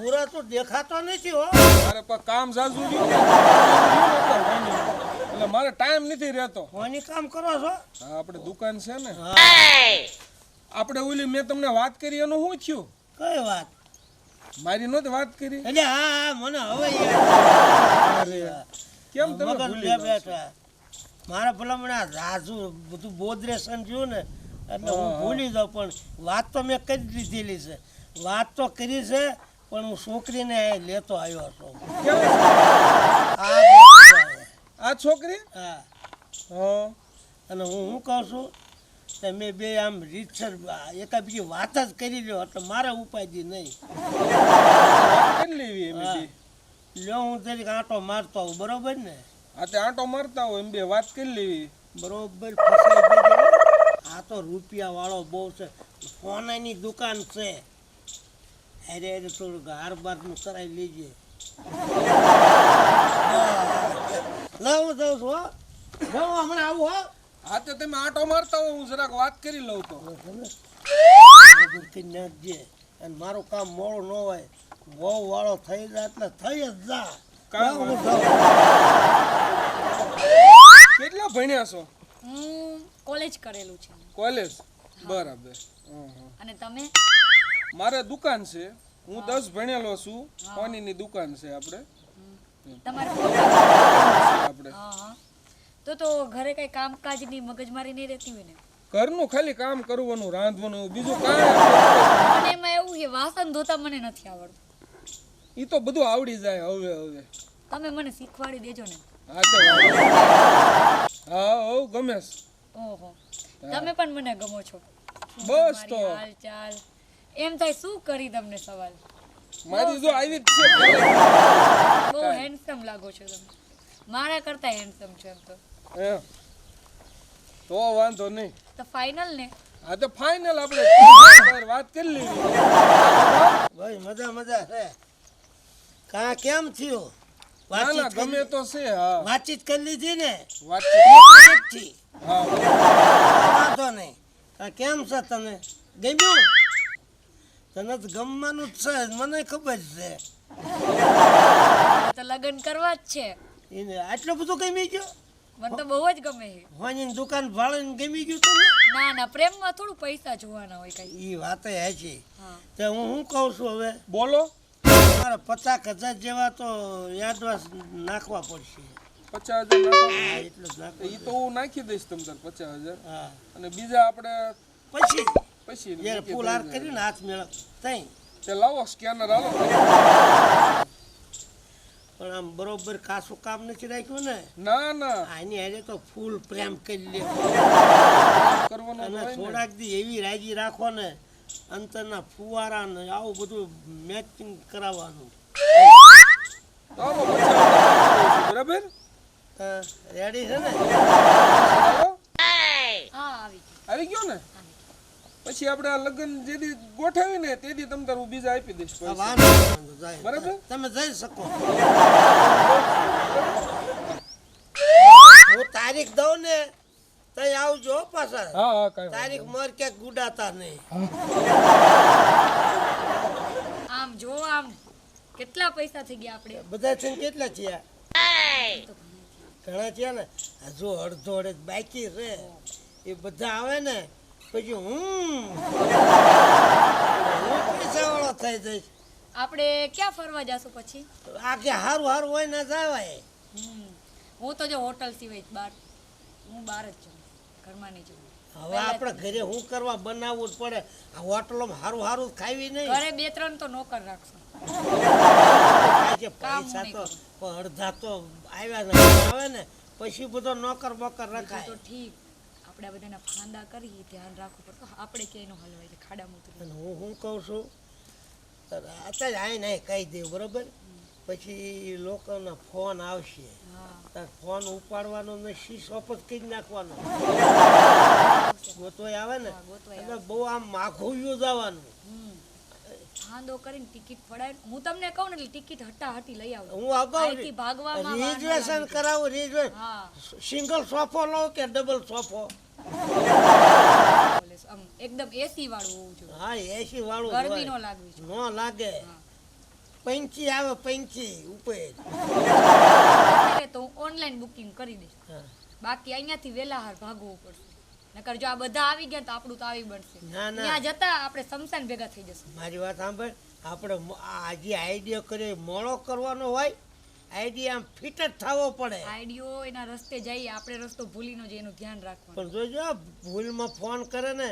ભૂરા તો દેખાતો નથી હો. મારે પણ કામ રહ્યું ને. એટલે મારે ટાઈમ નથી રહેતો. કોની કામ કરો છો? હા આપણે દુકાન છે ને. હા આપણે ઓલી મેં તમને વાત કરી એનું શું થયું? કઈ વાત? મારી નહોતી વાત કરી. એટલે હા હા મને હવે યાદ કેમ તમે મગજ ભૂલી બે છો? બેઠા. મારા ભલામણ રાજુ બધું બોદરે સમજ્યું ને એટલે હું ભૂલી જાઉં પણ વાત તો મેં કરી દીધેલી છે. વાત તો કરી છે પણ હું છોકરીને લેતો આવ્યો હતો. આ છોકરી? હા. અને હું શું કહું છું? કે મેં બે આમ રીતસર એકાબીજી વાત જ કરી લ્યો એટલે મારા ઉપાધિ નહીં. હા. લ્યો હું તરીક આંટો મારતો આવું બરોબર ને? આ તે આંટો મારતા હોય એમ બે વાત કરી લેવી. બરોબર આ તો રૂપિયા વાળો બહુ છે. સોનાની દુકાન છે? અરે અરે થોડુંક હાર બારનું કરાવી લેજે. લાવ હું જાઉં છું હો. જાઉં હમણાં આવું હો. હા તો તમે આંટો મારતા હો હું જરાક વાત કરી લઉં તો. નાખજે. અને મારું કામ મોડું ન હોય. બહુ વાળો થઈ જાય એટલે થઈ જ જા. કેટલા ભણ્યા છો? હું કોલેજ કરેલું છે. કોલેજ? બરાબર. અને તમે? મારે દુકાન છે. હું દસ ભણેલો છું. પાણીની દુકાન છે આપણે. આપણે. તો તો ઘરે કઈ કામકાજની મગજમારી નહીં રહેતી હોય ને? ઘરનું ખાલી કામ કરવાનું રાંધવાનું બીજું કામ એમાં એવું છે વાસણ ધોતા મને નથી આવડતું. એ તો બધું આવડી જાય હવે હવે. તમે મને શીખવાડી દેજો ને. હા તો હા ઓ ગમે છે. ઓહો. તમે પણ મને ગમો છો. બસ તો. હાલ હાલચાલ? એમ થાય શું કરી તમને સવાલ? મારી જો આવી છે. બહુ હેન્ડસમ લાગો છો તમે. મારા કરતા હેન્ડસમ છો એમ તો. તો વાંધો નહીં. તો ફાઇનલ ને? હા તો ફાઇનલ આપણે વાત કરી લીધી. ભાઈ મજા મજા છે કા કેમ થયું? વાતચીત ગમે તો છે હા. વાતચીત કરી લીધી ને? વાતચીત. હા. વાંધો નહીં. કા કેમ છે તમે? ગમ્યું? તને તો ગમવાનું જ છે મને ખબર છે. તો લગ્ન કરવા જ છે. એને આટલું બધું ગમી ગયું? મને તો બહુ જ ગમે છે. હોની દુકાન ભાડે ગમી ગયું તને ના ના પ્રેમમાં થોડું પૈસા જોવાના હોય કઈ એ વાત હે છે. તો હું શું કહું છું હવે? બોલો. મારે પચાસ હજાર જેવા તો યાદવાસ નાખવા પડશે. પચાસ હજાર એટલું જ નાખવું એ તો હું નાખી દઈશ તમ તાર પચાસ હજાર. હા. અને બીજા આપણે પછી પછી યાર મૂકી ફૂલ હાર દઈએ. કરીને હાથ મેળવ. તઈ. તે લાવો સ્કેનર આલો પણ આમ બરોબર ખાસું કામ નથી રાખ્યું ને? ના ના. આની હારે તો ફૂલ પ્રેમ કરી લે. કરવાનો અને થોડાક દી એવી રાજી રાખો ને અંતરના ફુવારા ને આવું બધું મેચિંગ કરાવવાનું. બરાબર? રેડી છે ને? આવી આવી ગયો ને? પછી આપણે આ લગ્ન જેદી ગોઠવી ને તેદી તમ તારું બીજા આપી દઈશ. બરાબર? તમે જઈ શકો. હું તારીખ દઉં ને તઈ આવજો પાછા. તારીખ મર ક્યાંક ગુડાતા નહીં. આમ જો આમ કેટલા પૈસા થઈ ગયા આપણે? બધા છે કેટલા છે ઘણા છે ને? હજુ અડધો અડધ બાકી છે એ બધા આવે ને પછી હું? હું પૈસા થઈ જઈશ. આપણે ક્યાં ફરવા જાશું પછી? આ કે હારું હારું હોય ના જવાય. હું તો જો હોટલ સિવાય બહાર હું બહાર જ છું ઘરમાં નહીં જાઉં હવે આપણે ઘરે શું કરવા બનાવવું જ પડે? આ હોટલોમાં હારું હારું ખાવી નહીં. ઘરે બે ત્રણ તો નોકર રાખશો. છે પૈસા તો પણ અડધા તો આવ્યા આવે ને પછી બધો નોકર બોકર રખાય તો ઠીક. આપણે આ બધાના ફાંદા કરીએ ધ્યાન રાખવું પડતું આપણે ક્યાંય નો હલવાય છે ખાડામાં ઉતરી હું શું કહું છું? અત્યારે આવીને અહીં કહી દઉં બરાબર? પછી લોકોના ફોન આવશે. ફોન ઉપાડવાનો ને શીશ ઓફ જ કરી નાખવાનો. ગોતવાય આવે ને? એટલે બહુ આમ માખું યોજાવાનું ફાંદો કરીને ટિકિટ પડાય હું તમને કહું ને એટલે ટિકિટ હટાહટી લઈ આવું. હું અગાઉ ભાગવા રિઝર્વેશન કરાવું રિઝર્વેશન સિંગલ સોફો લો કે ડબલ સોફો. આમ એકદમ એસી વાળું હોવું જોઈએ. હા એસી વાળું ગરમી નો લાગવી જોઈએ ન લાગે. પંચી આવે પંચી ઉપર. તો હું ઓનલાઈન બુકિંગ કરી દઈશ. બાકી અહીંયાથી વેલા હાર ભાગવું પડશે. નકર જો આ બધા આવી ગયા તો આપણું તો આવી બનશે. ના, ના. ત્યાં જતા આપણે સમસાન ભેગા થઈ જશે. મારી વાત સાંભળ. આપણે આજે આઈડિયો કરીએ મોડો કરવાનો હોય આઈડિયા આમ ફિટ જ થવો પડે. આઈડિયો એના રસ્તે જઈએ આપણે રસ્તો ભૂલી ન જઈએ એનું ધ્યાન રાખવાનું. પણ જોજો ભૂલમાં ફોન કરે ને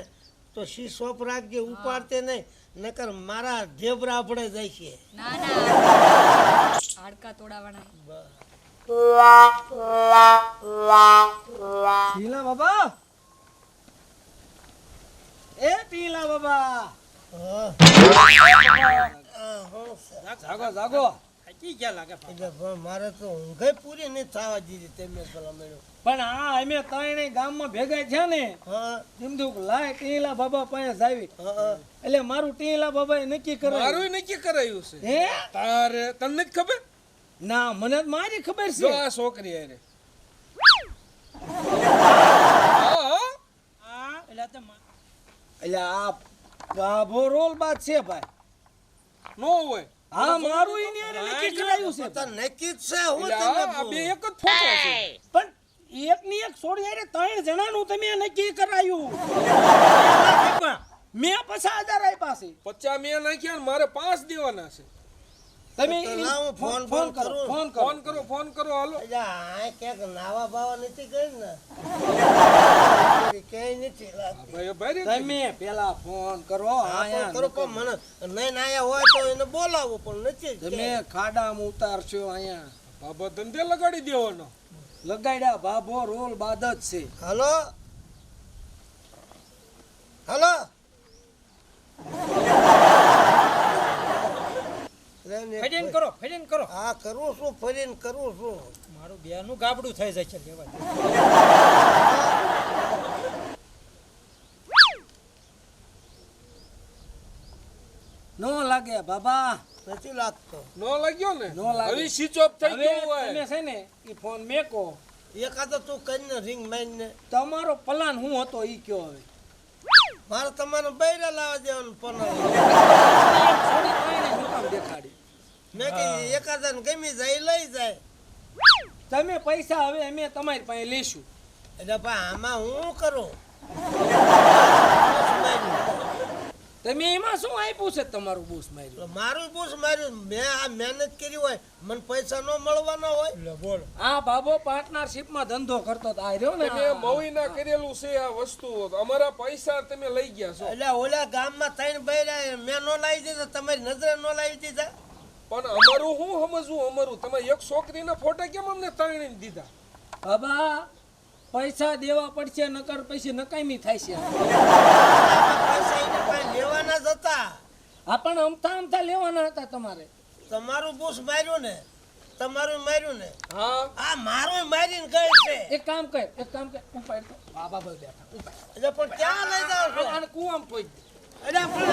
તો શી સોપ રાખજે ઉપાડતે નહીં નકર મારા ઢેબરા આપણે જાય છે ના ના. હાડકા તોડાવાના. પીલા બાબા? એ પીલા બાબા. જાગો આ છે. જાગો જાગો એટલે મારે તો ઊંઘે પૂરી નહીં થવા દીધી તેમે પેલા મેળો પણ આ અમે ત્રણેય ગામમાં ભેગા થયા ને હા. એમ તો લાય ટીલા બાબા પાસે જાવી હા, હા. એટલે મારું ટીલા બાબાએ નક્કી કરાયું. મારું નક્કી કરાયું છે? હે? તારે તમને જ ખબર? ના મને તો મારી ખબર છે. આ છોકરી હા. એટલે આ બાબો રોલ બાદ છે ભાઈ. નો હોય. હા મારું એની હારે નક્કી કરાયું છે. તો નક્કી જ છે હું એટલે તમે આ આ બે એક જ ફોટો છે. પણ એક ની એક છોડી હારે ત્રણ જણાનું તમે નક્કી કરાયું. મેં પચાસ હજાર આપ્યા છે. પચાસ મેં નાખ્યા ને મારે પાંચ દેવાના છે. તમે ફોન ફોન કરો ફોન કરો. ફોન કરો ફોન કરો હાલો. આ ક્યાંક નાવા બાવા નથી ગઈ ને. ક્યાંય નથી લાગતી. ભાઈ ભાઈ તમે પેલા ફોન કરો આયા કરો પણ મને નહીં આયા હોય તો એને બોલાવો પણ નથી તમે ખાડામાં ઉતારશો અહીંયા બાબો ધંધે લગાડી દેવાનો. લગાડ્યા બાબો રોલ બાદ જ છે. હલો? હલો લે ને એક ભાઈ. કરો ફેરીને કરો. હા કરું છું ફરીને કરું છું. મારું બેનું ગાબડું થઈ જાય છે લેવા નો લાગે બાબા નથી લાગતો. નો લાગ્યો ને? નો લાગે. હવે સ્વિચ ઓફ થઈ ગયો હોય. તમે છે ને એ ફોન મેકો. એકાદો તું કરીને રિંગ મારીને તમારો પ્લાન હું હતો ઈ કયો હવે? મારે તમારે બૈરા લાવવા દેવાનું પણ એક છોડી પાઈને હું કામ દેખાડી મેં એકાદાને ગમી જાય લઈ જાય. તમે પૈસા હવે અમે તમારી પાસે લેશું એટલે પણ આમાં હું કરું? તમે એમાં શું આપ્યું છે તમારું બૂસ માર્યું? મારું બુશ માર્યું મેં આ મહેનત કરી હોય મને પૈસા ન મળવાના હોય. બોલો. આ બાબો પાર્ટનરશિપમાં ધંધો કરતો આ રહ્યો ને. તમે મવીના કરેલું છે આ વસ્તુ અમારા પૈસા તમે લઈ ગયા છો. એટલે ઓલા ગામમાં ત્રણ ભાઈ મેં નો લાવી દીધા તમારી નજરે નો લાવી દીધા? પણ અમારું હું સમજવું? અમારું. તમે એક છોકરીના ફોટા કેમ અમને તાણીને દીધા? બાબા પૈસા દેવા પડશે નકર પછી નકામી થાય છે. લેવાના જ હતા. હા પણ અમથા અમથા લેવાના હતા તમારે. તમારું બુસ માર્યું ને? તમારું માર્યું ને? હા. આ મારું મારીને કહે છે. એક કામ કર એક કામ કર. ઉપાડ તો બાબા ભાઈ બેઠા. એટલે પણ ક્યાં લઈ જાવ છો? આને કુવામ પોઈ અરે પણ